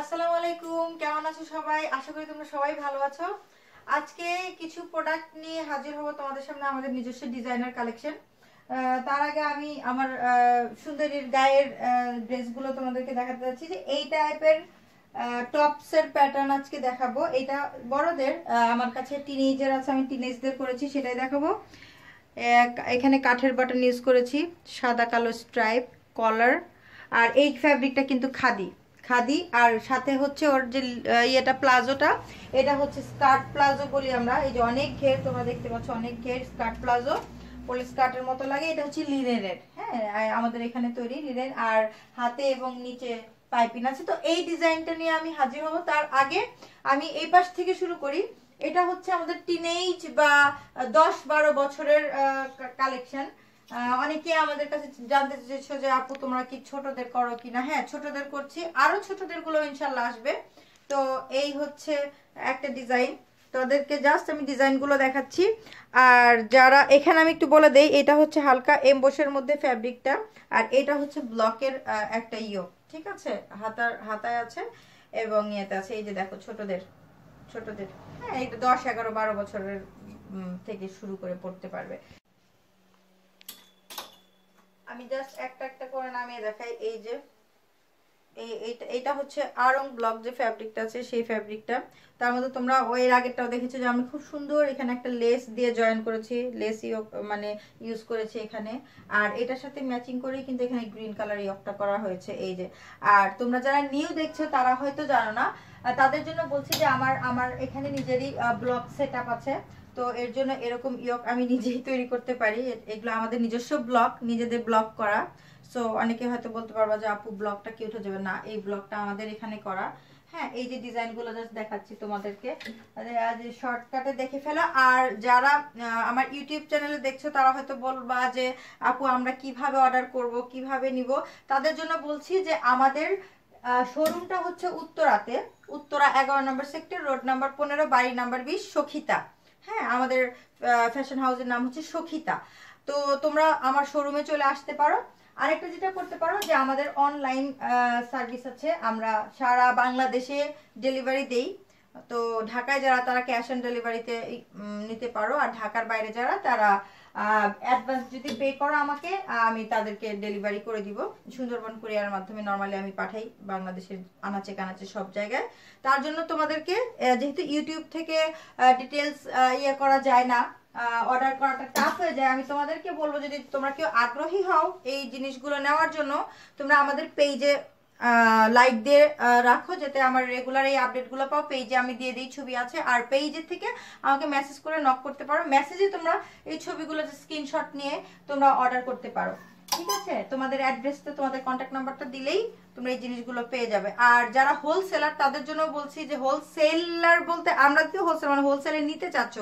আসসালামু আলাইকুম, কেমন আছো সবাই? আশা করি তোমরা সবাই ভালো আছো। আজকে কিছু প্রোডাক্ট নিয়ে হাজির হব তোমাদের সামনে, আমাদের নিজস্ব ডিজাইনার কালেকশন তার আগে আমি আমার সুন্দরীর গায়ের ড্রেসগুলো তোমাদেরকে দেখাতে যাচ্ছি যে এই টাইপের টপসের প্যাটার্ন আজকে দেখাবো। এটা বড়দের আমার কাছে টিনেজার আছে, আমি টিনেজদের করেছি, সেটাই দেখাবো। এখানে কাঠের বাটন ইউজ করেছি, সাদা কালো স্ট্রাইপ কলার আর এই ফ্যাব্রিকটা কিন্তু খাদি। খাদি, আর সাথে হচ্ছে ওর যে ইয়েটা প্লাজোটা, এটা হচ্ছে স্কার্ট প্লাজো বলি আমরা। এই যে অনেক ঘের, তোমরা দেখতে পাচ্ছ অনেক ঘের স্কার্ট প্লাজো। পলি স্কার্টের মতো লাগে, এটা হচ্ছে লিনেনের হ্যাঁ? আমাদের এখানে তৈরি লিনেন, আর হাতে এবং নিচে পাইপিন আছে। তো এই ডিজাইনটা নিয়ে আমি হাজির হব। তার আগে আমি এই পাশ থেকে শুরু করি। এটা হচ্ছে আমাদের টিনেজ বা দশ বারো বছরের কালেকশন অনেকে আমাদের কাছে জানতে চেয়েছো যে, আপু, তোমরা কি ছোটদের করো কিনা? হ্যাঁ ছোটদের করছি। আরও ছোটদেরগুলো ইনশাল্লাহ আসবে। তো এই হচ্ছে একটা ডিজাইন তোদেরকে জাস্ট আমি ডিজাইনগুলো দেখাচ্ছি। আর যারা, এখানে আমি একটু বলে দেই, এটা হচ্ছে হালকা এমবোসের মধ্যে ফ্যাব্রিকটা আর এটা হচ্ছে ব্লকের একটা ইয়ো। ঠিক আছে? হাতার, হাতায় আছে এবং ইয়েতে আছে। এই যে দেখো, ছোটদের ছোটদের। হ্যাঁ এটা দশ, এগারো, বারো বছরের থেকে শুরু করে পড়তে পারবে। আমি জাস্ট একটা একটা করে নামিয়ে দেখাই, এই যে, এই, এইটা হচ্ছে আরং ব্লক যে ফ্যাব্রিকটা আছে, সেই ফ্যাব্রিকটা তার মধ্যে তোমরা ওই আগেরটাও দেখেছ যে আমি খুব সুন্দর এখানে একটা লেস দিয়ে জয়েন করেছি লেস মানে ইউজ করেছি এখানে। আর এটার সাথে ম্যাচিং করেই কিন্তু এখানে গ্রিন কালার ইয়কটা করা হয়েছে, এই যে। আর তোমরা যারা নিউ দেখছ, তারা হয়তো জানো না তাদের জন্য বলছি যে আমার আমার এখানে নিজেরই ব্লক সেট আছে। তো এর জন্য এরকম ইয়ক আমি নিজেই তৈরি করতে পারি। এগুলো আমাদের নিজস্ব ব্লক নিজেদের ব্লক করা। সো অনেকে হয়তো বলতে পারবা যে, আপু, ব্লগটা কি উঠে যাবে। না, এই ব্লগটা আমাদের এখানে করা। হ্যাঁ এই যে ডিজাইনগুলো জাস্ট দেখাচ্ছি তোমাদেরকে। আজ শর্টকাটে দেখে ফেলো। আর যারা আমার ইউটিউব চ্যানেলে দেখছ, তারা হয়তো বলবা যে, আপু, আমরা কীভাবে অর্ডার করব, কীভাবে নিব? তাদের জন্য বলছি যে, আমাদের শোরুমটা হচ্ছে উত্তরাতে। উত্তরা এগারো নম্বর সেক্টর রোড নাম্বার পনেরো, বাড়ি নাম্বার বিশ, সখিতা। হ্যাঁ আমাদের ফ্যাশন হাউসের নাম হচ্ছে সখিতা। তো তোমরা আমার শোরুমে চলে আসতে পারো। আরেকটা যেটা করতে পারো যে আমাদের অনলাইন সার্ভিস আছে। আমরা সারা বাংলাদেশে ডেলিভারি দেই। তো ঢাকায় যারা, তারা ক্যাশ অন ডেলিভারিতে নিতে পারো। আর ঢাকার বাইরে যারা, তারা অ্যাডভান্স যদি পে করো আমাকে, আমি তাদেরকে ডেলিভারি করে দিব। সুন্দরবন কুরিয়ার মাধ্যমে নর্মালি আমি পাঠাই বাংলাদেশের আনাচে কানাচে সব জায়গায়। তার জন্য তোমাদেরকে যেহেতু ইউটিউব থেকে ডিটেলস ইয়ে করা যায় না অর্ডার করাটা টাফ হয়ে যায়, আমি তোমাদেরকে বলব যদি তোমরা কেউ আগ্রহী হও এই জিনিসগুলো নেওয়ার জন্য, তোমরা আমাদের পেজে লাইক দিয়ে রাখো যাতে আমার রেগুলার এই আপডেটগুলো পাও। পেজে আমি দিয়ে দিই ছবি আছে। আর পেজের থেকে আমাকে মেসেজ করে নক করতে পারো। মেসেজে তোমরা এই ছবিগুলো স্ক্রিনশট নিয়ে তোমরা অর্ডার করতে পারো। ঠিক আছে? তোমাদের অ্যাড্রেসটা তোমাদের কন্ট্যাক্ট নাম্বারটা দিলেই তোমরা এই জিনিসগুলো পেয়ে যাবে। আর যারা হোলসেলার তাদের জন্য বলছি যে হোলসেলার বলতে আমরা কি হোলসেল মানে হোলসেলে নিতে চাচ্ছ?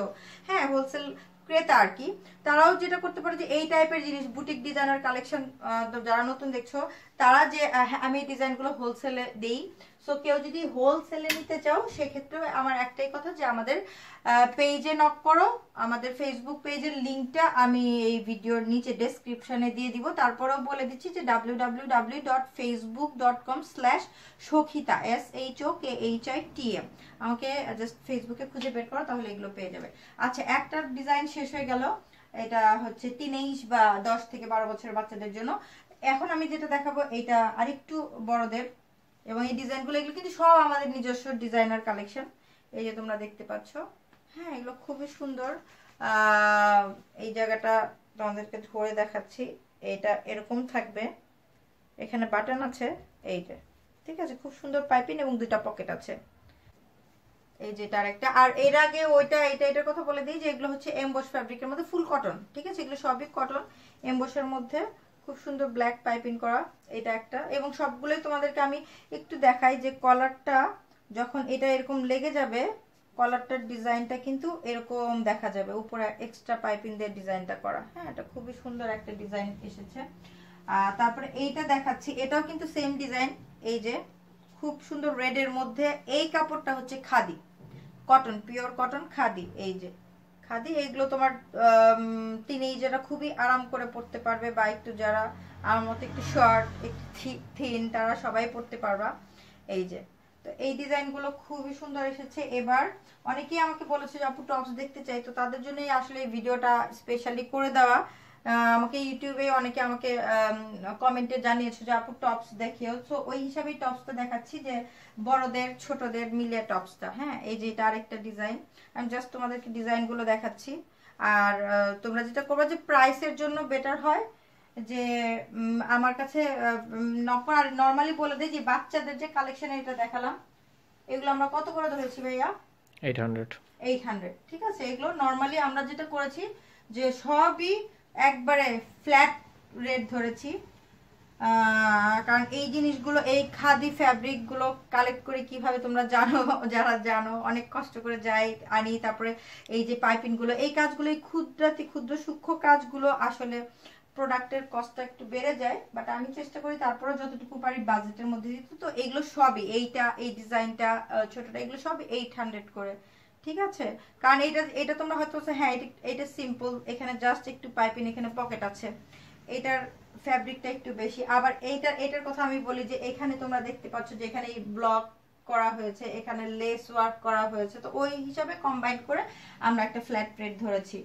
হ্যাঁ হোলসেল ক্রেতা আর কি, তারাও যেটা করতে পারে যে এই টাইপের জিনিস বুটিক ডিজাইনার কালেকশন যারা নতুন দেখছ, তারা যে আমি এই ডিজাইনগুলো হোলসেলে দেই সো কেউ যদি হোলসেলে নিতে চাও, সেক্ষেত্রে আমার একটাই কথা যে আমাদের পেজে নক করো। আমাদের ফেসবুক পেজের লিঙ্কটা আমি এই ভিডিওর নিচে ডেসক্রিপশনে দিয়ে দিব। তারপরেও বলে দিচ্ছি যে W W W dot Facebook dot com slash সখিতা S H O K H I T M আমাকে জাস্ট ফেসবুকে খুঁজে বের করো, তাহলে এগুলো পেয়ে যাবে। আচ্ছা একটা ডিজাইন শেষ হয়ে গেল। এটা হচ্ছে টিনেজ বা দশ থেকে বারো বছরের বাচ্চাদের জন্য। এখন আমি যেটা দেখাবো এটা আরেকটু বড়দের। এবং এই ডিজাইনগুলো এগুলো কিন্তু সব আমাদের নিজস্ব ডিজাইনার কালেকশন। এই যে তোমরা দেখতে পাচ্ছ। হ্যাঁ এগুলো খুবই সুন্দর। এই জায়গাটা তোমাদেরকে ধরে দেখাচ্ছি। এটা এরকম থাকবে। এখানে বাটন আছে। এই যে, ঠিক আছে? খুব সুন্দর পাইপিং এবং দুইটা পকেট আছে। এই যে এটার একটা আর এর আগে ওইটা এটা এটার কথা বলে দিই যে এগুলো হচ্ছে এমবোস ফ্যাব্রিকের মধ্যে ফুল কটন ঠিক আছে? এগুলো সবই কটন এমবোসের মধ্যে। খুব সুন্দর ব্ল্যাক পাইপিং করা, এটা একটা। এবং সবগুলোই তোমাদেরকে আমি একটু দেখাই যে কলারটা যখন এটা এরকম লেগে যাবে কলারটার ডিজাইনটা কিন্তু এরকম দেখা যাবে। উপরে এক্সট্রা পাইপিং দিয়ে ডিজাইনটা করা। হ্যাঁ এটা খুবই সুন্দর একটা ডিজাইন এসেছে। তারপরে এইটা দেখাচ্ছি। এটাও কিন্তু সেম ডিজাইন এই যে, খুব সুন্দর রেডের মধ্যে এই কাপড়টা হচ্ছে khadi. Cotton pure cotton khadi. এই যে খাদি, এইগুলো তোমার টিনেজাররা খুবই আরাম করে পড়তে পারবে বা একটু যারা আমার মতো একটু শর্ট একটু থিন তারা সবাই পড়তে পারবা। এই যে, তো এই ডিজাইনগুলো খুবই সুন্দর এসেছে। এবার অনেকেই আমাকে বলেছে যে, আপু টপস দেখতে চাই। তো তাদের জন্যই আসলে এই ভিডিওটা স্পেশালি করে দেওয়া। আমাকে ইউটিউবে অনেকে আমাকে কমেন্টে জানিয়েছে যে, আপু টপস দেখিও। তো ওই হিসাবেই টপসটা দেখাচ্ছি যে, বড়দের, ছোটদের মিলে টপসটা হ্যাঁ এই যে এটা আরেকটা ডিজাইন আমি জাস্ট তোমাদেরকে ডিজাইনগুলো দেখাচ্ছি। আর তোমরা যেটা করবে যে প্রাইসের জন্য বেটার হয় যে আমার কাছে নর্মালি বলে দিই যে বাচ্চাদের যে কালেকশন এটা দেখালাম এগুলো আমরা কত করে ধরেছি ভাইয়া? এইট হান্ড্রেড এইট হান্ড্রেড ঠিক আছে? এগুলো নর্মালি আমরা যেটা করেছি যে সবই একবারে ফ্ল্যাট রেট ধরেছি। কারণ এই জিনিসগুলো, এই খাদি ফ্যাব্রিকগুলো কালেক্ট করে কীভাবে তোমরা জানো, যারা জানো, অনেক কষ্ট করে যাই, আনি, তারপরে এই যে পাইপিংগুলো এই কাজগুলো এই ক্ষুদ্রাতি ক্ষুদ্র সূক্ষ্ম কাজগুলো আসলে প্রোডাক্টের কস্টটা একটু বেড়ে যায় বাট আমি চেষ্টা করি তারপরে যতটুকু পারি বাজেটের মধ্যে দিতে তো এগুলো সবই, এইটা, এই ডিজাইনটা ছোটটা, এগুলো সব এইট হান্ড্রেড করে, ঠিক আছে? কারণ এটা এটা তোমরা হয়তো হ্যাঁ এটা এটা সিম্পল এখানে জাস্ট একটু পাইপিং এখানে পকেট আছে। এটার ফ্যাব্রিকটা একটু বেশি। আবার এইটার, এটার কথা আমি বলি যে এখানে তোমরা দেখতে পাচ্ছ যে এখানে এই ব্লক করা হয়েছে, এখানে লেস ওয়ার্ক করা হয়েছে। তো ওই হিসাবে কম্বাইন করে আমরা একটা ফ্ল্যাট প্লেট ধরেছি।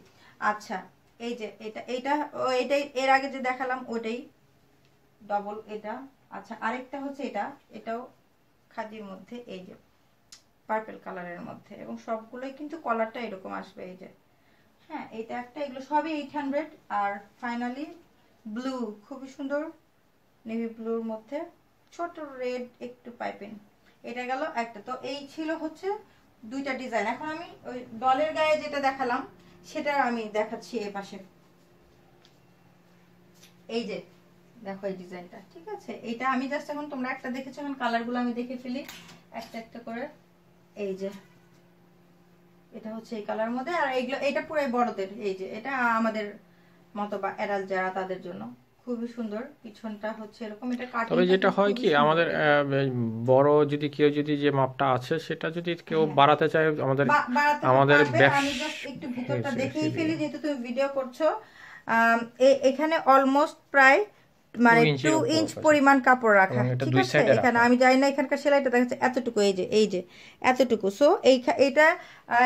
আচ্ছা এই যে এটা এটা এটাই, এর আগে যে দেখালাম ওটাই ডবল এটা। আচ্ছা আরেকটা হচ্ছে এটা, এটাও খাদির মধ্যে, এই যে পার্পল কালারের মধ্যে। এবং সবগুলোই কিন্তু কলারটা এরকম আসবে, এই যে। হ্যাঁ এটা একটা, এগুলো সবই এইট হান্ড্রেড আর ফাইনালি ব্লু খুবই সুন্দর। নেভি ব্লুর মধ্যে ছোট রেড একটু পাইপিং এটা গেল একটা। তো এই ছিল হচ্ছে দুইটা ডিজাইন এখন আমি ওই ডলের গায়ে যেটা দেখালাম, সেটা আমি দেখাচ্ছি এ পাশে। এই যে, দেখো এই ডিজাইনটা ঠিক আছে? এটা আমি জাস্ট এখন তোমরা একটা দেখেছ, এখন কালারগুলো আমি দেখে ফেলি। একটা একটা করে। এই যে, এটা হচ্ছে এই কালার মধ্যে। আর এইগুলো, এটা পুরো বড়দের। এই যে, এটা আমাদের মতো বা এরাল যারা তাদের জন্য। খুবই সুন্দর পিছনটা হচ্ছে এরকম এটা কাটিং তবে যেটা হয় কি আমাদের বড় যদি কেউ যদি যে মাপটা আছে সেটা যদি কেউ বাড়াতে চায় আমাদের আমাদের আমি জাস্ট একটু ভিতরটা এই- দেখেই ফেলি যেহেতু তুমি ভিডিও করছ। এখানে অলমোস্ট প্রায় মানে টু ইঞ্চ। পরিমাণ কাপড় রাখা। ঠিক আছে? এখানে। আমি জানি না এখানকার সেলাইটা দেখা যাচ্ছে এতটুকু এই যে এই যে এতটুকু। সো এই এটা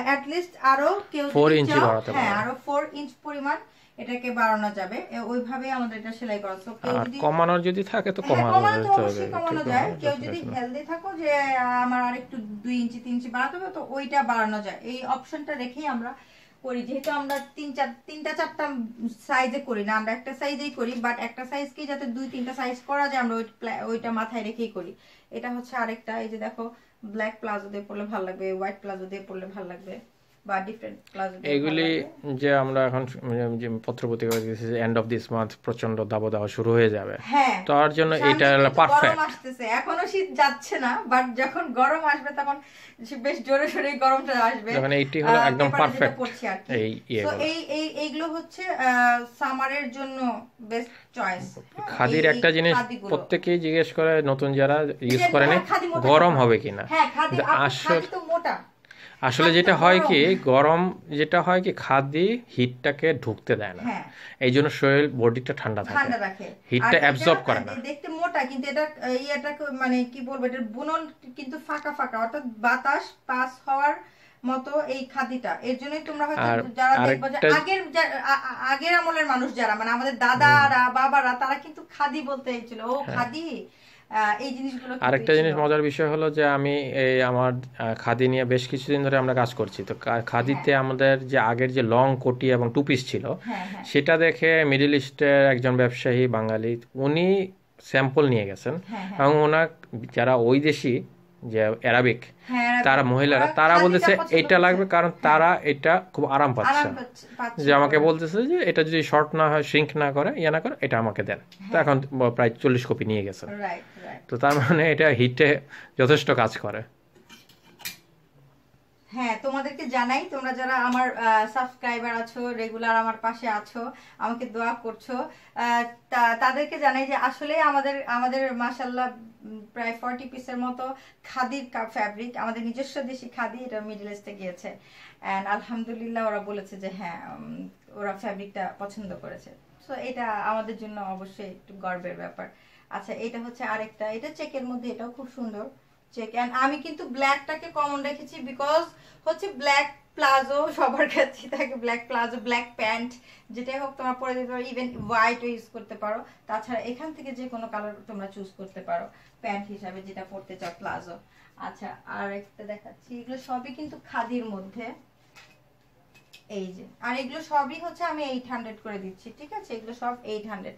অ্যাট লিস্ট আরও কেউ যদি ইঞ্চি হ্যাঁ। আরও ফোর ইঞ্চ পরিমাণ এটাকে বাড়ানো যাবে। ওইভাবে আমাদের এটা সেলাই করা। কেউ আর যদি কমানোর যদি থাকে তো হ্যাঁ, কমানো যেতে কমানো যায়। কেউ যদি হেলদি থাকো যে আমার আর একটু দুই ইঞ্চি তিন ইঞ্চি বাড়াতে হবে তো ওইটা বাড়ানো যায়। এই অপশনটা রেখেই আমরা করি। যেহেতু আমরা তিন চার তিনটা চারটা সাইজে করি না আমরা একটা সাইজেই করি বাট একটা সাইজকেই যাতে দুই তিনটা সাইজ করা যায় আমরা ওইটা মাথায় রেখেই করি। এটা হচ্ছে আরেকটা এই যে দেখো ব্ল্যাক প্লাজো দিয়ে পরলে ভালো লাগবে হোয়াইট প্লাজো দিয়ে পরলে ভালো লাগবে। বা ডিফারেন্ট প্লাজো এগুলি যে আমরা এখন যে পত্র পত্রিকা এন্ড অফ দিস মান্থ প্রচণ্ড দাবদাহ শুরু হয়ে যাবে। হ্যাঁ তার জন্য এটা পারফেক্ট গরম আসতেছে। এখনও শীত যাচ্ছে না বাট যখন গরম আসবে তখন বেশ জোরে সোরে গরমটা আসবে। এইটি হলো একদম পারফেক্ট। এই ইয়েগুলো এই এই এইগুলো হচ্ছে সামারের জন্য বেস্ট চয়েস খাদির একটা জিনিস প্রত্যেকেই জিজ্ঞেস করে নতুন যারা ইউজ মোটা গরম হবে কিনা? হ্যাঁ খাদি তো মোটা। আসলে যেটা হয়। কি গরম। যেটা হয় কি খাদি হিটটাকে ঢুকতে দেয় না। হ্যাঁ। এই জন্য শরীর বডিটা ঠান্ডা থাকে। হিটটা অ্যাবজর্ব করে না। দেখতে মোটা কিন্তু এটা ইয়েটা মানে কি বলব এটা বুনন কিন্তু ফাঁকা ফাঁকা। অর্থাৎ বাতাস পাস হওয়ার মতো এই খাদিটা এর জন্যই তোমরা হয়তো যারা দেখবে যে আগের আগের আমলের মানুষ যারা মানে আমাদের দাদারা বাবারা তারা কিন্তু খাদি বলতে ছিল ও খাদি? আহ, এই জিনিসগুলো হ্যাঁ। আরেকটা জিনিস মজার বিষয় হলো যে আমি এই আমার খাদি নিয়ে বেশ কিছুদিন ধরে আমরা কাজ করছি। তো খাদিতে আমাদের যে আগের যে লং কোটি এবং টু পিস ছিল হ্যাঁ হ্যাঁ। সেটা দেখে মিডিল ইস্টের একজন ব্যবসায়ী বাঙালি উনি স্যাম্পল নিয়ে গেছেন। হ্যাঁ হ্যাঁ। এবং ওনার যারা ওই দেশি যে অ্যারাবিক হ্যাঁ তারা মহিলারা তারা বলতেছে এটা লাগবে কারণ তারা এটা খুব আরাম পাচ্ছে। যে আমাকে বলতেছে যে এটা যদি শর্ট না হয় সিঙ্ক না করে ইয়ে না করে এটা আমাকে দেন। তো এখন প্রায় চল্লিশ কপি নিয়ে রাইট তো তার মানে এটা হিটে যথেষ্ট কাজ করে। হ্যাঁ তোমাদেরকে জানাই, তোমরা যারা আমার সাবস্ক্রাইবার আছো রেগুলার আমার পাশে আছো, আমাকে দোয়া করছ তাদেরকে জানাই যে আসলে আমাদের আমাদের মাসাল্লাহ প্রায় ফর্টি পিসের মতো খাদির ফ্যাব্রিক আমাদের নিজস্ব দেশি খাদি, এটা মিডল ইস্টে গিয়েছে। অ্যান্ড আলহামদুলিল্লাহ ওরা বলেছে যে হ্যাঁ ওরা ফ্যাব্রিকটা পছন্দ করেছে। সো এটা আমাদের জন্য অবশ্যই একটু গর্বের ব্যাপার। আচ্ছা এটা হচ্ছে আরেকটা, এটা চেকের মধ্যে, এটাও খুব সুন্দর। চেক অ্যান্ড আমি কিন্তু ব্ল্যাকটাকে কমন রেখেছি বিকজ হচ্ছে ব্ল্যাক প্লাজো সবার কাছে থাকে ব্ল্যাক প্লাজো ব্ল্যাক প্যান্ট যেটাই হোক তোমরা পরে দিতে পারো। ইভেন হোয়াইটও ইউজ করতে পারো। তাছাড়া এখান থেকে যে কোনো কালার তোমরা চুজ করতে পারো প্যান্ট হিসাবে যেটা পরতে চাও প্লাজো আচ্ছা আর একটা দেখাচ্ছি। এগুলো সবই কিন্তু খাদির মধ্যে। এই যে, আর এগুলো সবই হচ্ছে আমি এইট হান্ড্রেড করে দিচ্ছি, ঠিক আছে? এগুলো সব এইট হান্ড্রেড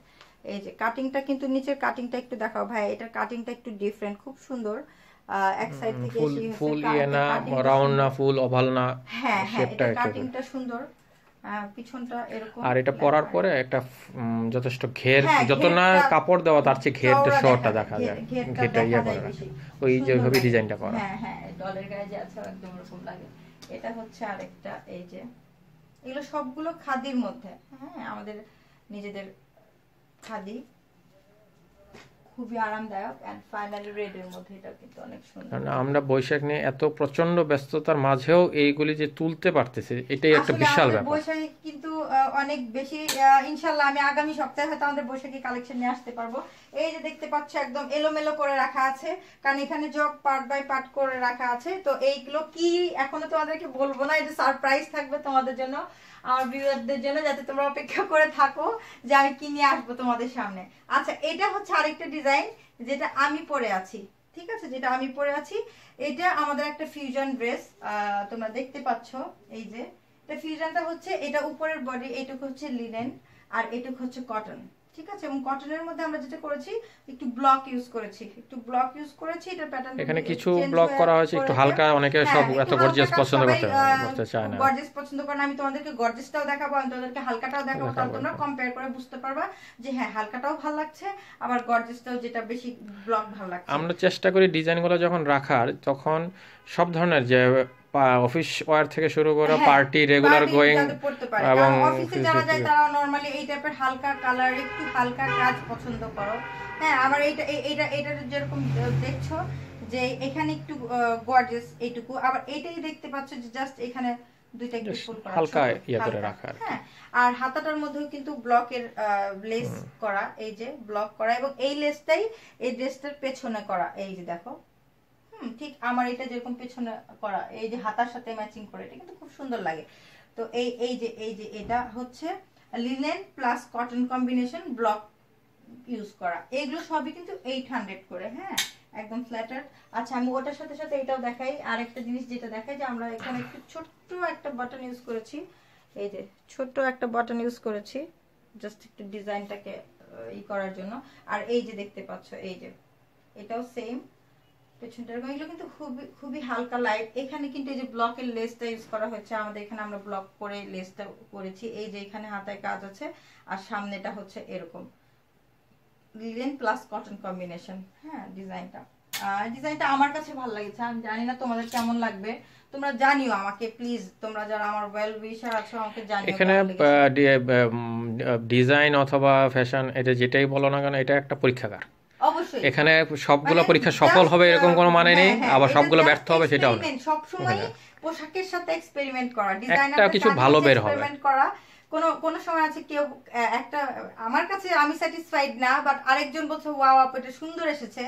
এই যে কাটিংটা কিন্তু নিচের কাটিংটা একটু দেখাও ভাই। এটার কাটিংটা একটু ডিফারেন্ট খুব সুন্দর। এক সাইড থেকে ফুল ফুল ইয়ে না রাউন্ড না ফুল ওভাল না হ্যাঁ হ্যাঁ এটা কাটিংটা সুন্দর। পিছনটা এরকম আর এটা পরার পরে একটা যথেষ্ট ঘের হ্যাঁ, যত না কাপড় দেওয়া তার চেয়ে ঘেরটা শর্টটা দেখা যায়, ঘেরটা ইয়ে করে। ওই যেভাবে ডিজাইনটা করা হ্যাঁ হ্যাঁ ডলের গায়ে যে আছে একদম ওরকম লাগে। এটা হচ্ছে আরেকটা এই যে এগুলো সবগুলো খাদির মধ্যে। হ্যাঁ আমাদের নিজেদের খাদি। খুবই আরামদায়ক এন্ড ফাইনালি রেড এর মধ্যে এটা কিন্তু অনেক সুন্দর। কারণ আমরা বৈশাখ নিয়ে এত প্রচণ্ড ব্যস্ততার মাঝেও এইগুলি যে তুলতে পারতেছি এটাই একটা বিশাল ব্যাপার। বৈশাখী কিন্তু অনেক বেশি আহ, ইনশাল্লাহ আমি আগামী সপ্তাহে হয়তো আমাদের বৈশাখী কালেকশন নিয়ে আসতে পারব। এই যে দেখতে পাচ্ছ একদম এলোমেলো করে রাখা আছে কারণ এখানে জগ পার্ট বাই পার্ট করে রাখা আছে। তো এইগুলো কি এখনও তোমাদেরকে বলব না এটা সারপ্রাইজ থাকবে তোমাদের জন্য। আমার ভিউয়ারদের জন্য যাতে তোমরা অপেক্ষা করে থাকো যে আমি কি নিয়ে আসব তোমাদের সামনে। আচ্ছা এটা হচ্ছে আরেকটা ডিজাইন যেটা আমি পরে আছি, ঠিক আছে? যেটা আমি পরে আছি, এটা আমাদের একটা ফিউজন ড্রেস তোমরা দেখতে পাচ্ছ, এই যে। এটা ফিউজনটা হচ্ছে, এটা উপরের বডি এটুকু হচ্ছে লিনেন আর এটুকু হচ্ছে কটন ঠিক আছে? এবং কটনের মধ্যে আমরা যেটা করেছি একটু ব্লক ইউজ করেছি। একটু ব্লক ইউজ করেছি এটা প্যাটার্ন এখানে কিছু ব্লক করা হয়েছে একটু হালকা অনেকে হ্যাঁ, সব এত গর্জিয়াস পছন্দ করতে করতে চায় না। গর্জিয়াস পছন্দ করে না আমি তোমাদেরকে গর্জিয়াসটাও দেখাবো আমি তোমাদেরকে হালকাটাও দেখাবো তাহলে তোমরা কম্পেয়ার করে বুঝতে পারবা যে হ্যাঁ হালকাটাও ভালো লাগছে আবার গর্জিয়াসটাও যেটা বেশি ব্লক ভালো লাগছে। আমরা চেষ্টা করি ডিজাইনগুলো যখন রাখার তখন সব ধরনের যে অফিস ওয়ার থেকে শুরু করে পার্টি রেগুলার গোয়িং। এবং অফিসে যারা যায় তারা নরমালি এই টাইপের হালকা কালার একটু হালকা কাজ পছন্দ করো। হ্যাঁ আবার এইটা এইটা এটা যেরকম দেখছ যে এখানে একটু গর্জিয়াস এইটুকু। আবার এইটাই দেখতে পাচ্ছ যে জাস্ট এখানে দুইটা একটু ফুল করা হালকা ইয়ে করে রাখা হ্যাঁ আর হাতাটার মধ্যেও কিন্তু ব্লকের লেস করা এই যে ব্লক করা এবং এই লেসটাই এই ড্রেসটার পেছনে করা এই যে দেখো। হুম, ঠিক আমার এটা যেরকম পেছনে করা, এই যে হাতার সাথে ম্যাচিং করে, এটা কিন্তু খুব সুন্দর লাগে। তো এই এই যে এই যে এটা হচ্ছে linen plus cotton combination block use করা। এগুলো সবই কিন্তু এইট হান্ড্রেড করে হ্যাঁ একদম ফ্ল্যাটার আচ্ছা আমি ওটার সাথে সাথে এটাও দেখাই। আর একটা জিনিস যেটা দেখাই, যে আমরা এখানে একটু ছোট্ট একটা বাটন ইউজ করেছি। এই যে, ছোট্ট একটা বাটন ইউজ করেছি জাস্ট একটু ডিজাইনটাকে ই করার জন্য। আর এই যে দেখতে পাচ্ছ, এই যে, এটাও সেম পেছনটা এরকম এগুলো কিন্তু খুবই খুবই হালকা লাইট এখানে কিন্তু এই যে ব্লকের লেসটা ইউজ করা হয়েছে আমাদের এখানে আমরা ব্লক করে লেসটা করেছি। এই যে এখানে হাতায় কাজ আছে আর সামনেটা হচ্ছে এরকম। লিলেন প্লাস কটন কম্বিনেশন হ্যাঁ ডিজাইনটা ডিজাইনটা আমার কাছে ভালো লাগছে। আমি জানি না তোমাদের কেমন লাগবে। তোমরা জানিও আমাকে প্লিজ তোমরা যারা আমার ওয়েল উইশার আছো আমাকে জানিও এখানে ডিজাইন অথবা ফ্যাশন এটা যেটাই বলো না কেন এটা একটা পরীক্ষাগার। এখানে সবগুলো মানে পরীক্ষা সফল হবে এরকম কোনো মানে নেই হ্যাঁ, হ্যাঁ, আবার সবগুলো ব্যর্থ হবে সেটাও না। হ্যাঁ। পোশাকের সাথে এক্সপেরিমেন্ট করা একটা কিছু ভালো বের হবে। করা। কোন কোন সময় আছে কেউ একটা আমার কাছে আমি স্যাটিসফাইড না বাট আরেকজন বলছে ওয়াও আপু এটা সুন্দর এসেছে।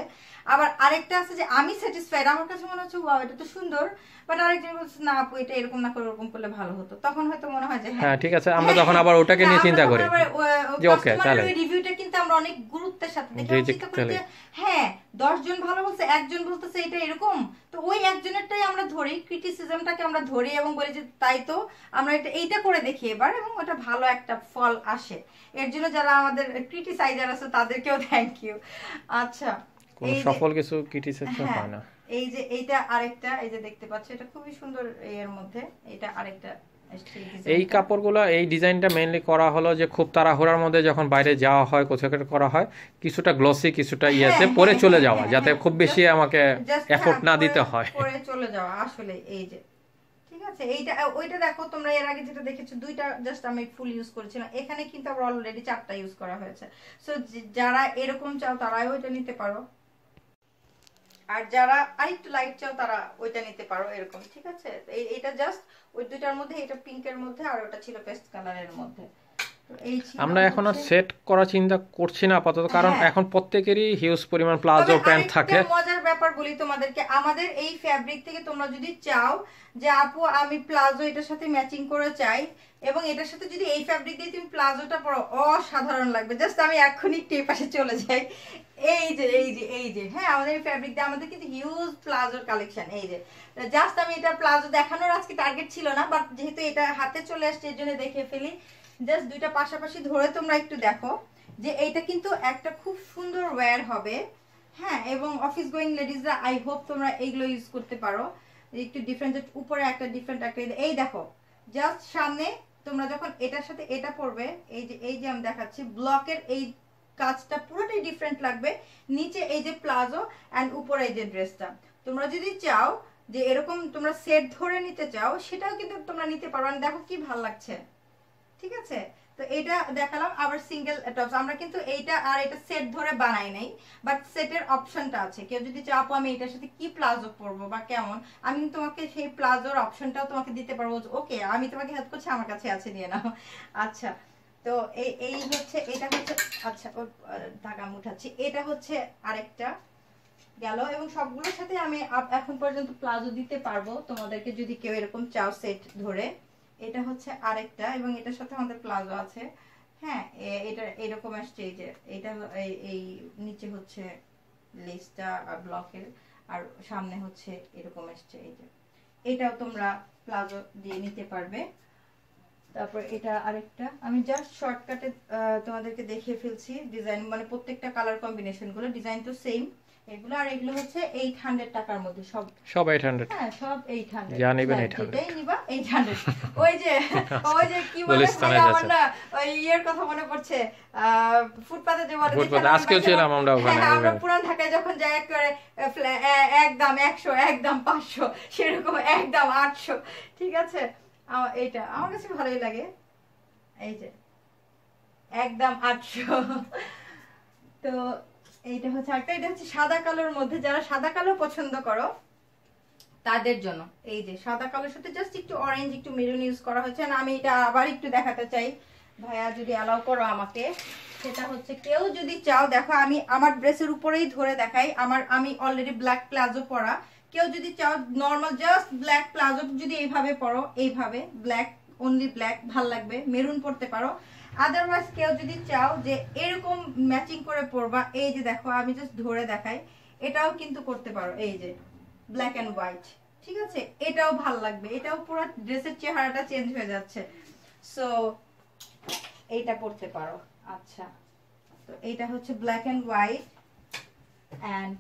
আবার আরেকটা আছে যে আমি স্যাটিসফাইড আমার কাছে মনে হচ্ছে ওয়াও এটা তো সুন্দর। বাট আরেকজন বলছে না আপু এটা এরকম না করে ওরকম করলে ভালো হতো। তখন হয়তো মনে হয় যে হ্যাঁ। ঠিক আছে আমরা তখন আবার ওটাকে নিয়ে চিন্তা করি। যে ওকে তাহলে রিভিউটা কিন্তু আমরা অনেক গুরুত্বের সাথে দেখি। চিন্তা করি যে হ্যাঁ দশ জন ভালো বলছে একজন বলতেছে এটা এরকম। তো ওই একজনেরটাই আমরা ধরি ক্রিটিসিজমটাকে আমরা ধরি এবং বলি যে তাই তো আমরা এটা এইটা করে দেখি এবার এবং ওটা ভালো একটা ফল আসে। এর জন্য যারা আমাদের ক্রিটিসাইজার আছে তাদেরকেও থ্যাংক ইউ আচ্ছা কোনো সফল কিছু ক্রিটিসাইজ হ্যাঁ, হয় না। এই যে এইটা আরেকটা এই যে দেখতে পাচ্ছ এটা খুবই সুন্দর এর মধ্যে। এটা আরেকটা এই। কাপড়গুলো এই ডিজাইনটা মেইনলি করা হলো যে খুব তাড়াহুড়ার মধ্যে যখন বাইরে যাওয়া হয় কোথাও করা হয় কিছুটা গ্লসি কিছুটা ইয়েতে হ্যাঁ, পরে হ্যাঁ, চলে হ্যাঁ, যাওয়া হ্যাঁ, যাতে হ্যাঁ। খুব বেশি আমাকে এফোর্ট হ্যাঁ, না দিতে হয়। পরে চলে যাওয়া আসলে এই যে। ঠিক আছে? এইটা ওইটা দেখো তোমরা এর আগে যেটা দেখেছ দুইটা জাস্ট আমি ফুল ইউজ করেছিলাম। এখানে কিন্তু আবার অলরেডি চারটা ইউজ করা হয়েছে। সো যারা এরকম চাও তারাই ওইটা নিতে পারো। আর যারা আরেকটু লাইট চাও, তারা ওইটা নিতে পারো এরকম, ঠিক আছে? এই এটা জাস্ট ওই দুইটার মধ্যে এটা পিঙ্কের মধ্যে আর ওটা ছিল পেস্ট কালারের মধ্যে। আমরা এখন আর সেট করার চিন্তা করছি না আপাতত কারণ হ্যাঁ। এখন প্রত্যেকেরই হিউজ পরিমাণ প্লাজো প্যান্ট থাকে। মজার ব্যাপার বলি তোমাদেরকে আমাদের এই ফ্যাব্রিক থেকে তোমরা যদি চাও যে আপু আমি প্লাজো এটার সাথে ম্যাচিং করে চাই এবং এটার সাথে যদি এই ফ্যাব্রিক দিয়ে তুমি প্লাজোটা পরো অসাধারণ লাগবে। জাস্ট আমি এখনই একটু পাশে চলে যাই। এই যে এই যে এই যে হ্যাঁ আমাদের এই ফ্যাব্রিক দিয়ে আমাদের কিন্তু হিউজ প্লাজোর কালেকশন এই যে। জাস্ট আমি এটা প্লাজো দেখানোর আজকে টার্গেট ছিল না বাট যেহেতু এটা হাতে চলে আসছে এর জন্য দেখে ফেলি। জাস্ট দুইটা পাশাপাশি ধরে তোমরা একটু দেখো যে এইটা কিন্তু একটা খুব সুন্দর ওয়্যার হবে। হ্যাঁ এবং অফিস গোয়িং লেডিজরা আই হোপ তোমরা এইগুলো ইউজ করতে পারো। একটু ডিফারেন্ট উপরে একটা ডিফারেন্ট একটা এই দেখো, জাস্ট সামনে তোমরা যখন এটার সাথে এটা পরবে, এই যে এই যে আমি দেখাচ্ছি ব্লকের এই কাজটা পুরোটাই ডিফারেন্ট লাগবে। নিচে এই যে প্লাজো অ্যান্ড উপরে এই যে ড্রেসটা। তোমরা যদি চাও যে এরকম তোমরা সেট ধরে নিতে চাও, সেটাও কিন্তু তোমরা নিতে পারো। দেখো কি ভালো লাগছে। ঠিক আছে? তো এটা দেখালাম আবার সিঙ্গেল টপস আমরা কিন্তু এইটা আর এটা সেট ধরে বানাই নাই বাট সেটের অপশনটা আছে। কেউ যদি চাও আপু, আমি এটার সাথে কি প্লাজো পরবো বা কেমন? আমি তোমাকে সেই প্লাজোর অপশনটাও তোমাকে দিতে পারব ওকে, আমি তোমাকে হেল্প করছি, আমার কাছে আছে, নিয়ে নাও। আচ্ছা তো এই এই হচ্ছে, এটা হচ্ছে আচ্ছা ও, ঢাকা উঠাচ্ছি। এটা হচ্ছে আরেকটা গেল এবং সবগুলোর সাথে আমি এখন পর্যন্ত প্লাজো দিতে পারব। তোমাদেরকে যদি কেউ এরকম চাও সেট ধরে। এটা হচ্ছে আরেকটা এবং এটার সাথে আমাদের প্লাজো আছে। হ্যাঁ এটা এরকম আসছে এই যে, এটা এই- নিচে হচ্ছে লেসটা আর ব্লকের আর সামনে হচ্ছে এরকম আসছে এই যে। এটাও তোমরা প্লাজো দিয়ে নিতে পারবে। তারপর এটা আরেকটা। আমি জাস্ট শর্টকাটে তোমাদেরকে দেখিয়ে ফেলছি ডিজাইন মানে প্রত্যেকটা কালার কম্বিনেশনগুলো। ডিজাইন তো সেম এগুলো আর এগুলো হচ্ছে এইট হান্ড্রেড টাকার মধ্যে সব সব এইট হান্ড্রেড হ্যাঁ সব এইট হান্ড্রেড যা নিবেন 800 যেটাই নিবা এইট হান্ড্রেড ওই যে ওই যে কি বলে আমার না ওই ইয়ের কথা মনে পড়ছে ফুটপাতে যে বলে ফুটপাতে, আজকেও ছিলাম আমরা ওখানে, হ্যাঁ, আমরা পুরান ঢাকায় যখন যাই করে একদম একশো একদম পাঁচশো সেরকম একদম আটশো। ঠিক আছে? এইটা আমার কাছে ভালোই লাগে। এই যে একদম আটশো। তো এইটা হচ্ছে একটা এটা হচ্ছে সাদা কালোর মধ্যে, যারা সাদা কালো পছন্দ করো, তাদের জন্য। এই যে সাদা কালোর সাথে জাস্ট একটু অরেঞ্জ একটু মেরুন ইউজ করা হয়েছে। আর আমি এটা আবার একটু দেখাতে চাই। ভাইয়া যদি অ্যালাউ করো আমাকে। সেটা হচ্ছে কেউ যদি চাও, দেখো আমি আমার ড্রেসের উপরেই ধরে দেখাই। আমার, আমি অলরেডি ব্ল্যাক প্লাজো পরা। কেউ যদি চাও নর্মাল জাস্ট ব্ল্যাক প্লাজো যদি এইভাবে পরো, এইভাবে ব্ল্যাক অনলি ব্ল্যাক ভালো লাগবে। মেরুন পরতে পারো। আদারওয়াইজ কেউ যদি চাও যে এরকম ম্যাচিং করে পরবা, এই যে দেখো, আমি জাস্ট ধরে দেখাই, এটাও কিন্তু করতে পারো, এই যে ব্ল্যাক অ্যান্ড হোয়াইট ঠিক আছে? এটাও ভালো লাগবে, এটাও পুরো ড্রেসের চেহারাটা চেঞ্জ হয়ে যাচ্ছে। সো এইটা পড়তে পারো আচ্ছা। তো এইটা হচ্ছে ব্ল্যাক অ্যান্ড হোয়াইট অ্যান্ড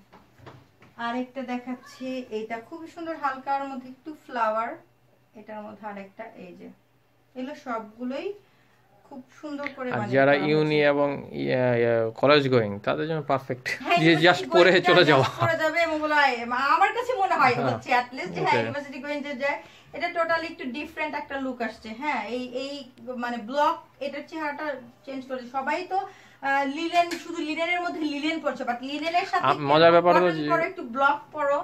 আরেকটা দেখাচ্ছি, এইটা খুবই সুন্দর, হালকার মধ্যে একটু ফ্লাওয়ার এটার মধ্যে আরেকটা, এই যে। এগুলো সবগুলোই খুব সুন্দর করে আর যারা ইউনি এবং কলেজ গোয়িং তাদের জন্য পারফেক্ট হ্যাঁ, যে জাস্ট পরে চলে যাওয়া। পরে যাবে আমার কাছে মনে হয় হ্যাঁ, হচ্ছে least যে হ্যাঁ ইউনিভার্সিটি গোয়িং যে যায় এটা টোটালি একটু ডিফারেন্ট একটা লুক আসছে। হ্যাঁ এই এই মানে ব্লক এটার চেহারাটা চেঞ্জ করেছে। সবাই তো লিলেন শুধু লিলেনের মধ্যে লিলেন পড়ছে বাট লিলেনের সাথে মজার ব্যাপার হলো যে- পরো, একটু ব্লক পরো।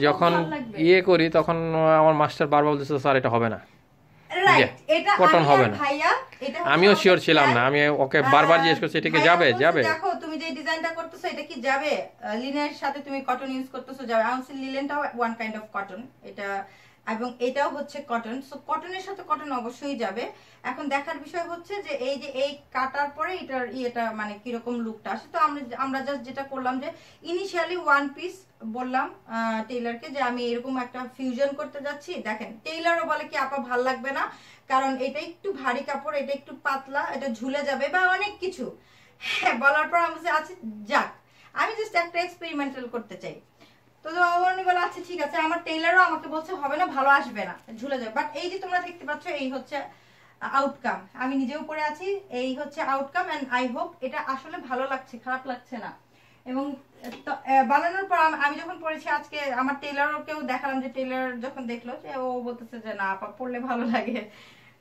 যখন ইয়ে করি তখন আমার মাস্টার বারবার বলতেছে স্যার এটা হবে না। আমি হবে না। আমিও শিওর ছিলাম না আমি ওকে বারবার জিজ্ঞেস করছি এটা কি যাবে? যাবে। দেখো তুমি যে ডিজাইনটা করতেছো এটা কি যাবে? লিনের সাথে তুমি কটন ইউজ করতেছো যাবে। আমি লিলেনটাও ওয়ান কাইন্ড অফ কটন এটা এবং এটাও হচ্ছে কটন সো কটনের সাথে কটন অবশ্যই যাবে। এখন দেখার বিষয় হচ্ছে যে এই যে এই কাটার পরে এটার ইয়েটা মানে কীরকম লুকটা আসে তো আমরা আমরা জাস্ট যেটা করলাম যে ইনিশিয়ালি ওয়ান পিস বললাম টেইলারকে যে আমি এরকম একটা ফিউশন করতে যাচ্ছি। দেখেন টেইলারও বলে কি আপা ভালো লাগবে না কারণ এটা একটু ভারী কাপড় এটা একটু পাতলা এটা ঝুলে যাবে বা অনেক কিছু। হ্যাঁ বলার পর আমি বলছি, আচ্ছা যাক আমি জাস্ট একটা এক্সপেরিমেন্টাল করতে চাই। তো উনি বলে আচ্ছা ঠিক আছে, আমার টেইলারও আমাকে বলছে, হবে না, ভালো আসবে না, ঝুলে যাবে। বাট এই যে তোমরা দেখতে পাচ্ছ, এই হচ্ছে আউটকাম আমি নিজেও পরে আছি, এই হচ্ছে আউটকাম এন্ড আই হোপ এটা আসলে ভালো লাগছে, খারাপ লাগছে না। এবং বানানোর পর আমি যখন পড়েছি আজকে, আমার টেইলারকেও দেখালাম যে টেইলার যখন দেখল, যে ও বলতেছে যে, না পড়লে ভালো লাগে।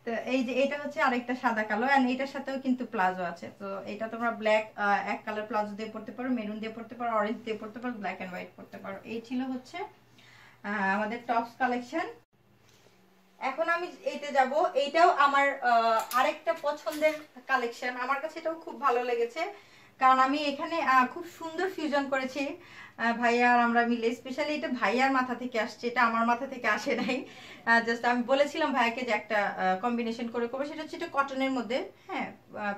তো এই যে এটা হচ্ছে আরেকটা সাদা কালো এন্ড এটার সাথেও কিন্তু প্লাজো আছে। তো এটা তোমরা ব্ল্যাক এক কালার প্লাজো দিয়ে পড়তে পারো মেরুন দিয়ে পড়তে পারো অরেঞ্জ দিয়ে পড়তে পারো ব্ল্যাক এন্ড হোয়াইট পড়তে পারো। এই ছিল হচ্ছে আমাদের টপস কালেকশন এখন আমি এইতে যাব। এইটাও আমার আরেকটা পছন্দের কালেকশন আমার কাছে এটাও খুব ভালো লেগেছে। কারণ আমি এখানে খুব সুন্দর ফিউশন করেছি ভাইয়া আর আমরা মিলে স্পেশালি এটা ভাইয়ার মাথা থেকে আসছে, এটা আমার মাথা থেকে আসে নাই। জাস্ট আমি বলেছিলাম ভাইয়াকে যে একটা কম্বিনেশন করে করব, সেটা হচ্ছে এটা কটনের মধ্যে। হ্যাঁ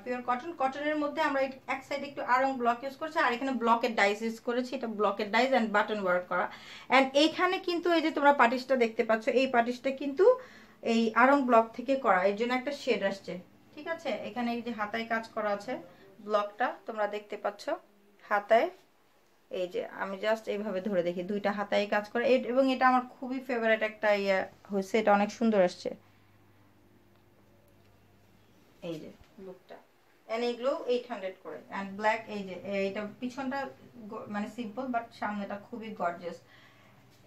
পিওর কটন কটনের মধ্যে আমরা এক সাইডে একটু আরং ব্লক ইউজ করছি, আর এখানে ব্লকের ডাইস ইউজ করেছি, এটা ব্লকের ডাইস অ্যান্ড বাটন ওয়ার্ক করা। অ্যান্ড এইখানে কিন্তু এই যে তোমরা পাটিসটা দেখতে পাচ্ছ, এই পাটিসটা কিন্তু এই আরং ব্লক থেকে করা, এর জন্য একটা শেড আসছে। ঠিক আছে? এখানে এই যে হাতায় কাজ করা আছে। ব্লকটা তোমরা দেখতে পাচ্ছ। হাতায়, এই যে আমি জাস্ট এইভাবে ধরে দেখি, দুইটা হাতায় কাজ করে। এবং এটা আমার খুবই ফেভারিট একটা ইয়ে হয়েছে, এটা অনেক সুন্দর আসছে। এই যে লুকটা এন্ড এইগুলো এইট হান্ড্রেড করে। অ্যান্ড ব্ল্যাক এই যে এইটা পিছনটা মানে সিম্পল বাট সামনেটা খুবই গর্জিয়াস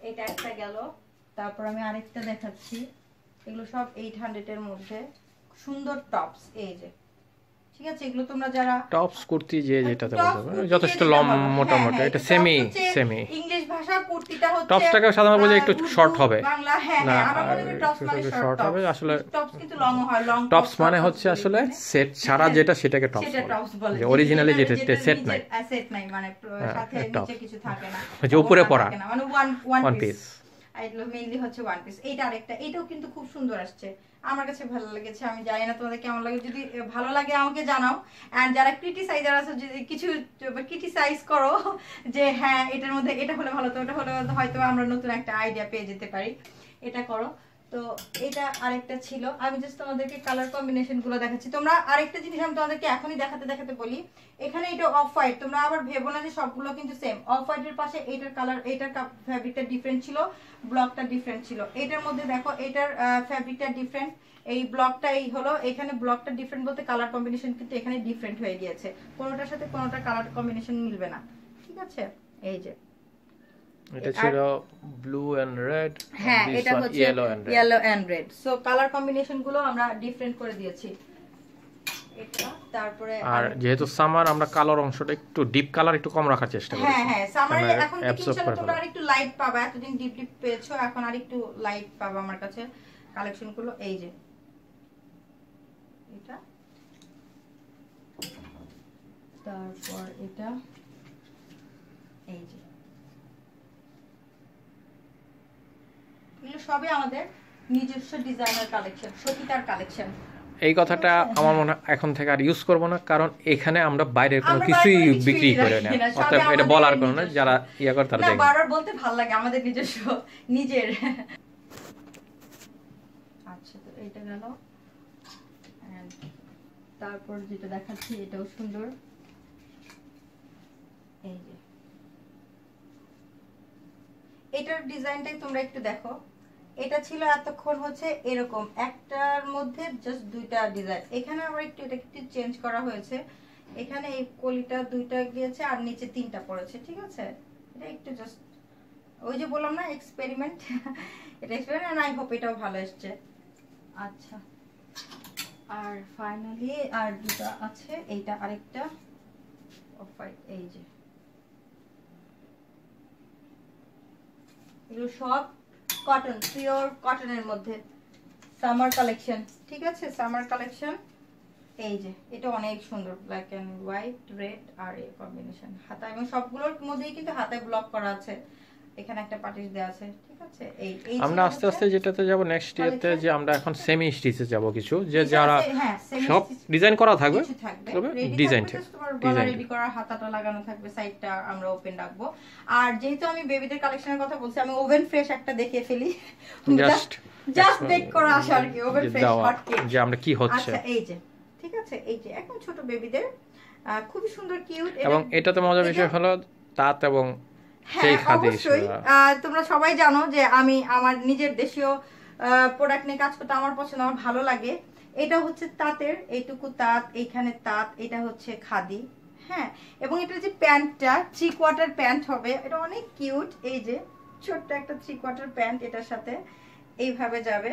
এটা একটা গেল। তারপর আমি আরেকটা দেখাচ্ছি। এগুলো সব এইট হান্ড্রেডের মধ্যে। সুন্দর টপস এই যে। ঠিক আছে? এগুলো তোমরা যারা টপস কুর্তি যে যেটাতে বলতে যথেষ্ট যেটা লম বলো। হ্যাঁ, মোটামুটি। হ্যাঁ, এটা সেমি সেমি ইংলিশ ভাষা কুর্তিটা হচ্ছে টপসটাকে সাধারণত বোঝায় একটু শর্ট হবে। বাংলা হ্যাঁ হ্যাঁ আমার মনে টপস মানে শর্ট হবে, আসলে টপস কিন্তু লং হয় লং টপস মানে হচ্ছে আসলে সেট ছাড়া যেটা সেটাকে টপস বলে। যে অরিজিনালি যেটা সেট নাই। সেট নাই মানে হ্যাঁ, সাথে নিচে কিছু থাকে না। যে উপরে পরা। মানে ওয়ান ওয়ান পিস এগুলো মেইনলি হচ্ছে ওয়ান পিস এইটা আরেকটা এটাও কিন্তু খুব সুন্দর আসছে। আমার কাছে ভালো লেগেছে, আমি জানি না তোমাদের কেমন লাগে। যদি ভালো লাগে আমাকে জানাও। অ্যান্ড যারা ক্রিটিসাইজার আছে, যদি কিছু ক্রিটিসাইজ করো যে হ্যাঁ এটার মধ্যে এটা হলে ভালো, তো ওটা হলে হয়তো আমরা নতুন একটা আইডিয়া পেয়ে যেতে পারি। এটা করো। তো এটা আরেকটা ছিল। আমি জাস্ট তোমাদেরকে কালার কম্বিনেশনগুলো দেখাচ্ছি। তোমরা আরেকটা জিনিস আমি তোমাদেরকে এখনই দেখাতে দেখাতে বলি। এখানে এটা অফ হোয়াইট তোমরা আবার ভেবো না যে সবগুলো কিন্তু সেম অফ হোয়াইটের পাশে এটার কালার এইটার ফ্যাব্রিকটা ডিফারেন্ট ছিল ব্লকটা ডিফারেন্ট ছিল। এটার মধ্যে দেখো, এটার ফ্যাব্রিকটা ডিফারেন্ট এই ব্লকটা এই হলো, এখানে ব্লকটা ডিফারেন্ট বলতে কালার কম্বিনেশন কিন্তু এখানে ডিফারেন্ট হয়ে গিয়েছে। কোনোটার সাথে কোনোটা কালার কম্বিনেশন মিলবে না। ঠিক আছে? এই যে। এটা ছিল ব্লু এন্ড রেড হ্যাঁ এটা হচ্ছে yellow and red yellow and red so colour কম্বিনেশনগুলো আমরা ডিফারেন্ট করে দিয়েছি। তারপরে আর যেহেতু সামার আমরা কালার অংশটা একটু ডিপ কালার একটু কম রাখার চেষ্টা করি হ্যাঁ হ্যাঁ সামারে এখন absorb তোমরা আরেকটু লাইট পাবা এতদিন ডিপ ডিপ পেয়েছ এখন আরেকটু লাইট পাবা আমার কাছে কালেকশনগুলো। এই যে। এটা। তারপর এটা। এই যে এগুলো সবই আমাদের নিজস্ব ডিজাইনার কালেকশন সতীতার কালেকশন এই কথাটা আমার মনে এখন থেকে আর ইউজ করব না কারণ এখানে আমরা বাইরের কোনো কিছুই বিক্রি করে না। অর্থাৎ এটা বলার কোনো না যারা ইয়ে করে তারা না দেখবে। বারবার বলতে ভালো লাগে আমাদের নিজস্ব নিজের। আচ্ছা তো এইটা গেল। তারপর যেটা দেখাচ্ছি এটাও সুন্দর। এই যে। এটার ডিজাইনটাই তোমরা একটু দেখো। এটা ছিল এতক্ষণ হচ্ছে এরকম। একটার মধ্যে জাস্ট দুইটা ডিজাইন এখানে আবার একটু এটা একটু চেঞ্জ করা হয়েছে। এখানে এই কলিটা দুইটা গিয়েছে আর নিচে তিনটা পড়েছে ঠিক আছে? এটা একটু জাস্ট ওই যে বললাম না এক্সপেরিমেন্ট এটা এক্সপেরিমেন্ট আই হোপ এটাও ভালো এসছে। আচ্ছা। আর ফাইনালি আর দুটো আছে এইটা আরেকটা। অফ হোয়াইট এই যে। এগুলো সব কটন পিওর কটনের মধ্যে। সামার কালেকশন ঠিক আছে? সামার কালেকশন এই যে, এটা অনেক সুন্দর ব্ল্যাক এন্ড হোয়াইট রেড আর এই কম্বিনেশন হাতা এবং সবগুলোর মধ্যেই কিন্তু হাতায় ব্লক করা আছে। এখানে একটা পাটিস দেওয়া আছে ঠিক আছে? এই আমরা আস্তে আস্তে যেটাতে যাব নেক্সট ইয়ারতে যে আমরা এখন সেমি স্টিচে যাব কিছু যে যারা হ্যাঁ, সব ডিজাইন করা থাকবে তবে ডিজাইন ডিজাইন ready করা হাতাটা লাগানো থাকবে সাইডটা আমরা ওপেন রাখব। আর যেহেতু আমি বেবিদের কালেকশনের কথা বলছি আমি ওভেন ফ্রেশ একটা দেখিয়ে ফেলি। জাস্ট জাস্ট বেক করা আসা আর কি ওভেন ফ্রেশ হট কেক যে আমরা কি হচ্ছে। আচ্ছা এই যে ঠিক আছে? এই যে এখন ছোট বেবিদের খুবই সুন্দর কিউট এবং এটাতে মজার বিষয় হলো তাঁত এবং হ্যাঁ অবশ্যই। তোমরা সবাই জানো যে আমি আমার নিজের দেশীয় প্রোডাক্ট নিয়ে কাজ করতে আমার পছন্দ আমার ভালো লাগে। এটা হচ্ছে তাঁতের এইটুকু তাঁত এইখানে তাঁত এটা হচ্ছে খাদি। হ্যাঁ এবং এটা যে প্যান্টটা থ্রি কোয়ার্টার প্যান্ট হবে এটা অনেক কিউট এই যে ছোট্ট একটা থ্রি কোয়ার্টার প্যান্ট এটার সাথে এইভাবে যাবে।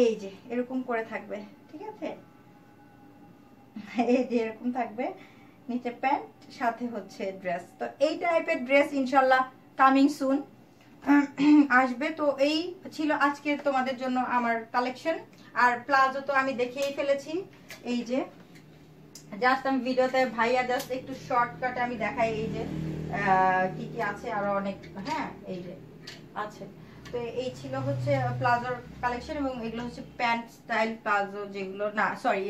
এই যে এরকম করে থাকবে ঠিক আছে? এই যে এরকম থাকবে। নিচে প্যান্ট, সাথে হচ্ছে ড্রেস তো এই টাইপের ড্রেস ইনশাল্লাহ কামিং সুন আসবে। তো এই ছিল আজকে তোমাদের জন্য আমার কালেকশন আর প্লাজো তো আমি দেখেই ফেলেছি। এই যে জাস্ট আমি ভিডিওতে ভাইয়া জাস্ট একটু শর্টকাটে আমি দেখাই। এই যে কি কি আছে? আরও অনেক হ্যাঁ এই যে, আছে। এই ছিল হচ্ছে প্লাজোর কালেকশন এবং এগুলো হচ্ছে প্যান্ট স্টাইল প্লাজো যেগুলো, না সরি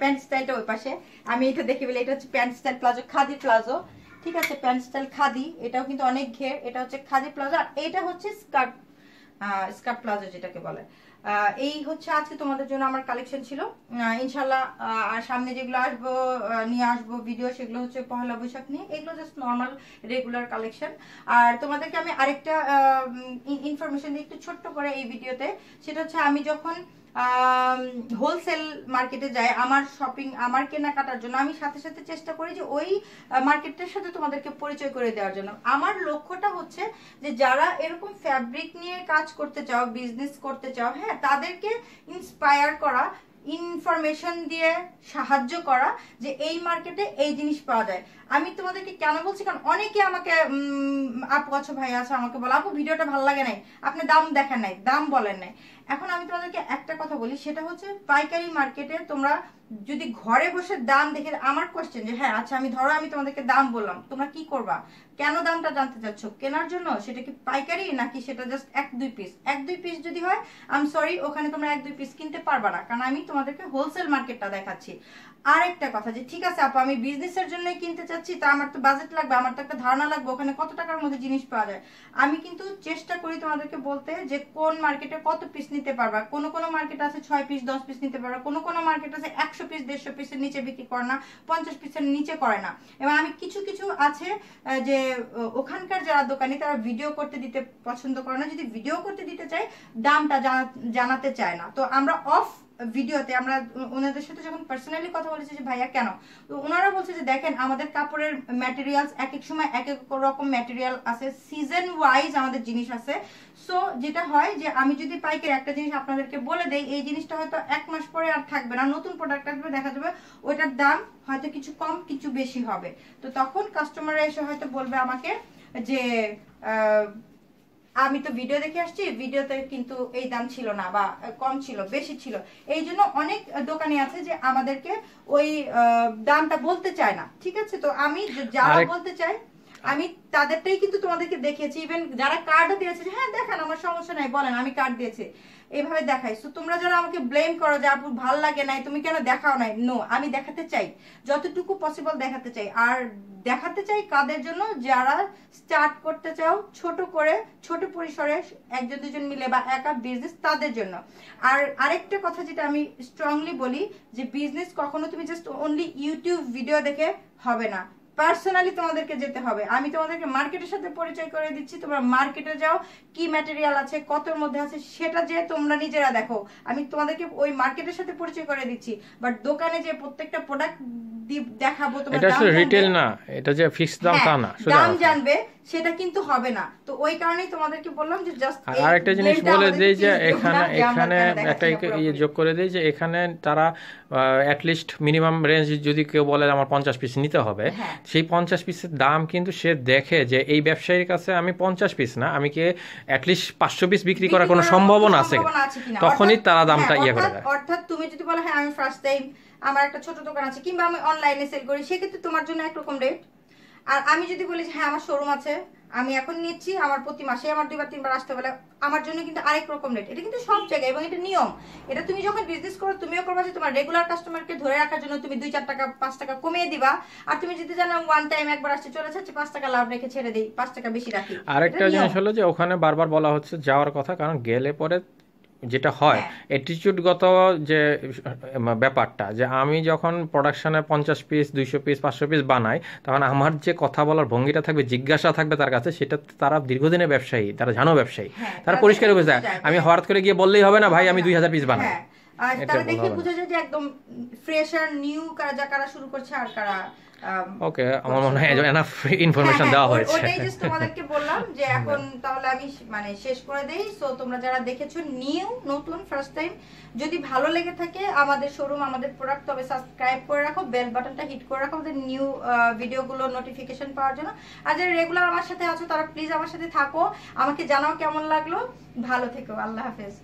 প্যান্ট স্টাইলটা ওই পাশে। আমি এটা দেখে বলি এটা হচ্ছে pant style palazzo, khadi palazzo. ঠিক আছে প্যান্ট স্টাইল খাদি, এটাও কিন্তু অনেক ঘের, এটা হচ্ছে খাদি প্লাজো, আর এটা হচ্ছে স্কার্ট স্কার্ট প্লাজো যেটাকে বলে। এই হচ্ছে আজকে তোমাদের জন্য আমার কালেকশন ছিল। ইনশাল্লাহ আর সামনে যেগুলো আসব নিয়ে আসব ভিডিও সেগুলো হচ্ছে পহেলা বৈশাখ নিয়ে। এগুলো জাস্ট নর্মাল রেগুলার কালেকশন আর তোমাদেরকে আমি আরেকটা ইনফরমেশন দিই একটু ছোট্ট করে এই ভিডিওতে সেটা হচ্ছে আমি যখন হোলসেল মার্কেটে যায়, আমার শপিং আমার কেনাকাটার জন্য। আমি সাথে সাথে চেষ্টা করি যে ওই মার্কেটের সাথে তোমাদেরকে পরিচয় করে দেওয়ার জন্য। আমার লক্ষ্যটা হচ্ছে যে যারা এরকম ফ্যাব্রিক নিয়ে কাজ করতে চাও বিজনেস করতে চাও হ্যাঁ তাদেরকে ইন্সপায়ার করা ইনফরমেশন দিয়ে সাহায্য করা যে এই মার্কেটে এই জিনিস পাওয়া যায়। আমি তোমাদেরকে কেন বলছি? কারণ অনেকে আমাকে আপু আছো ভাই আছে আমাকে বলে, আপু, ভিডিওটা ভালো লাগে নাই। আপনি দাম দেখেন নাই, দাম বলেন নাই। এখন আমি তোমাদেরকে একটা কথা বলি, সেটা হচ্ছে পাইকারি মার্কেটে তোমরা যদি ঘরে বসে দাম দেখে, আমার কোয়েশ্চেন যে হ্যাঁ আচ্ছা আমি ধরো আমি তোমাদেরকে দাম বললাম, তোমরা কি করবা? কেন দামটা জানতে চাচ্ছ? কেনার জন্য? সেটা কি পাইকারি নাকি সেটা জাস্ট এক, দুই পিস এক, দুই পিস যদি হয় আমি সরি ওখানে তোমরা এক, দুই পিস কিনতে পারবা না। কারণ আমি তোমাদেরকে হোলসেল মার্কেটটা দেখাচ্ছি। আরেকটা কথা যে, ঠিক আছে আপু, আমি বিজনেসের জন্য কিনতে চাচ্ছি, তা আমার তো বাজেট লাগবে, আমার তো একটা ধারণা লাগবে, ওখানে কত টাকার মধ্যে জিনিস পাওয়া যায়। আমি কিন্তু চেষ্টা করি তোমাদেরকে বলতে যে, কোন মার্কেটে কত পিস নিতে পারবা। কোন কোনো মার্কেট আছে ছয় পিস দশ পিস নিতে পারবা, কোনো কোনো মার্কেট আছে একশো পিস দেড়শো পিসের নিচে বিক্রি করে না, পঞ্চাশ পিসের নিচে করে না। এবং আমি কিছু কিছু আছে যে ওখানকার যারা দোকানি, তারা ভিডিও করতে দিতে পছন্দ করে না। যদি ভিডিও করতে দিতে চাই দামটা জানা- জানাতে চায় না। তো আমরা অফ ভিডিওতে আমরা ওনাদের সাথে যখন পার্সোনালি কথা বলেছি যে, ভাইয়া, কেন? তো ওনারা বলছে যে, দেখেন, আমাদের কাপড়ের ম্যাটেরিয়ালস এক এক সময় এক এক রকম ম্যাটেরিয়াল আছে সিজন ওয়াইজ আমাদের জিনিস আছে। সো যেটা হয় যে, আমি যদি পাইকারি একটা জিনিস আপনাদেরকে বলে দেই, এই জিনিসটা হয়তো এক মাস পরে আর থাকবে না। নতুন প্রোডাক্ট আসবে, দেখা যাবে ওইটার দাম হয়তো কিছু কম, কিছু বেশি হবে। তো তখন কাস্টমাররা এসে হয়তো বলবে আমাকে যে আমি তো ভিডিও দেখে আসছি ভিডিওতে কিন্তু এই দাম ছিল না বা কম ছিল বেশি ছিল। এই জন্য অনেক দোকানে আছে যে আমাদেরকে ওই দামটা বলতে চায় না ঠিক আছে? তো আমি যা যারা বলতে চাই আমি তাদেরটাই কিন্তু তোমাদেরকে দেখিয়েছি। ইভেন যারা কার্ডও দিয়েছে হ্যাঁ দেখান আমার সমস্যা নাই বলেন আমি কার্ড দিয়েছি। এইভাবে দেখাই সো তোমরা যারা আমাকে ব্লেম করো যে আপু ভালো লাগে নাই, তুমি কেন দেখাও নাই? নো আমি দেখাতে চাই। যতটুকু পসিবল দেখাতে চাই। আর দেখাতে চাই কাদের জন্য? যারা স্টার্ট করতে চাও, ছোট করে, ছোট পরিসরে একজন, দুজন মিলে বা একা বিজনেস তাদের জন্য। আর আরেকটা কথা যেটা আমি স্ট্রংলি বলি, যে বিজনেস কখনো তুমি জাস্ট অনলি ইউটিউব ভিডিও দেখে হবে না। পার্সোনালি তোমাদেরকে যেতে হবে। আমি তোমাদেরকে মার্কেটের সাথে পরিচয় করে দিচ্ছি। তোমরা মার্কেটে যাও, কি ম্যাটেরিয়াল আছে, কতর মধ্যে আছে, সেটা যে তোমরা নিজেরা দেখো। আমি তোমাদেরকে ওই মার্কেটের সাথে পরিচয় করে দিচ্ছি। বাট দোকানে যে প্রত্যেকটা প্রোডাক্ট দেখাবো তোমরা এটা আসলে রিটেল না এটা যে ফিক্সড দাম তা হ্যাঁ, না সোজা দাম জানবে সেটা কিন্তু হবে না। তো ওই কারণেই তোমাদেরকে বললাম যে জাস্ট আর আরেকটা জিনিস বলে দিই যে এখানে এখানে একটা ইয়ে যোগ করে দিই যে এখানে তারা অ্যাটলিস্ট মিনিমাম রেঞ্জ যদি কেউ বলে আমার পঞ্চাশ পিস নিতে হবে হ্যাঁ। সেই পঞ্চাশ পিসের দাম কিন্তু সে দেখে যে এই ব্যবসায়ীর কাছে আমি পঞ্চাশ পিস না আমি কি অ্যাটলিস্ট পাঁচশো পিস বিক্রি করার কোনো সম্ভাবনা আছে? তখনই তারা দামটা ইয়ে করে দেয়। হ্যাঁ, অর্থাৎ তুমি যদি বলো হ্যাঁ আমি ফার্স্ট টাইম আমার একটা ছোট দোকান আছে কিংবা আমি অনলাইনে সেল করি সেক্ষেত্রে তোমার জন্য একরকম রেট আর আমি যদি বলি যে হ্যাঁ আমার শোরুম আছে আমি এখন নিচ্ছি আমার প্রতি মাসে আমার দুইবার তিনবার আসতে বলে আমার জন্য কিন্তু আরেক রকম রেট এটা কিন্তু সব জায়গায় এবং এটা নিয়ম। এটা তুমি যখন বিজনেস করো তুমিও করবা যে তোমার রেগুলার কাস্টমারকে ধরে রাখার জন্য তুমি দুই চার টাকা পাঁচ টাকা কমিয়ে দিবা। আর তুমি যদি জানো ওয়ান টাইম একবার আসছে চলে যাচ্ছে পাঁচ টাকা লাভ রেখে ছেড়ে দিই পাঁচ টাকা বেশি রাখি। আরেকটা জিনিস। হলো যে ওখানে বারবার বলা হচ্ছে যাওয়ার কথা কারণ গেলে পরে যেটা হয় হ্যাঁ। অ্যাটিটিউডগত যে ব্যাপারটা যে আমি যখন প্রোডাকশনে পঞ্চাশ পিস দুইশো পিস পাঁচশো পিস বানাই তখন আমার যে কথা বলার ভঙ্গিটা থাকবে জিজ্ঞাসা থাকবে তার কাছে সেটা তারা দীর্ঘদিনের ব্যবসায়ী তারা জানো ব্যবসায়ী হ্যাঁ, তারা তারা পরিষ্কার বুঝতে। আমি হঠাৎ করে গিয়ে বললেই হবে না ভাই আমি দুই হাজার পিস বানাই হ্যাঁ বলা দেখে বোঝা যায় যে একদম ফ্রেশ আর নিউ কারা যা কারা শুরু করছে আর কারা ওকে আমার মনে হয় এনাফ ইনফরমেশন হ্যাঁ, দেওয়া হ্যাঁ, হয়েছে। ওটাই জাস্ট তোমাদেরকে বললাম যে এখন তাহলে আমি মানে শেষ করে দেই। সো তোমরা যারা দেখেছ নিউ নতুন ফার্স্ট টাইম যদি ভালো লেগে থাকে আমাদের শোরুম আমাদের প্রোডাক্ট তবে সাবস্ক্রাইব করে রাখো বেল বাটনটা হিট করে রাখো আমাদের নিউ ভিডিওগুলো নোটিফিকেশন পাওয়ার জন্য। আর যারা রেগুলার আমার সাথে আছো তারা প্লিজ আমার সাথে থাকো। আমাকে জানাও কেমন লাগল। ভালো থেকো আল্লাহ হাফেজ।